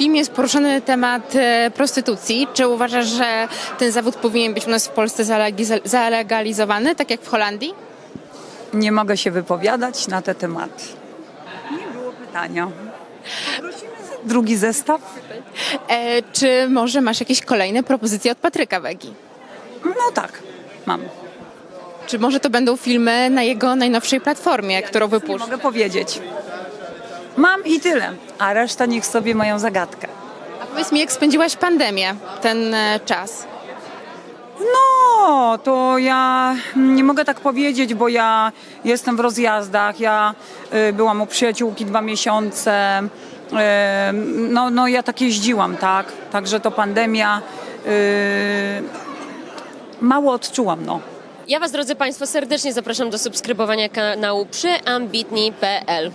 filmie jest poruszony temat e, prostytucji. Czy uważasz, że ten zawód powinien być u nas w Polsce zalegalizowany, tak jak w Holandii? Nie mogę się wypowiadać na te tematy. Nie było pytania. Poprosimy za drugi zestaw. E, czy może masz jakieś kolejne propozycje od Patryka Wegi? No tak, mam. Czy może to będą filmy na jego najnowszej platformie, którą Nie wypuszcza? mogę powiedzieć. Mam i tyle, a reszta niech sobie mają zagadkę. A powiedz mi, jak spędziłaś pandemię, ten e, czas? No, to ja nie mogę tak powiedzieć, bo ja jestem w rozjazdach. Ja y, byłam u przyjaciółki dwa miesiące. Y, no, no, ja tak jeździłam, tak. Także to pandemia. Y, mało odczułam, no. Ja Was, drodzy Państwo, serdecznie zapraszam do subskrybowania kanału przy ambitni.pl.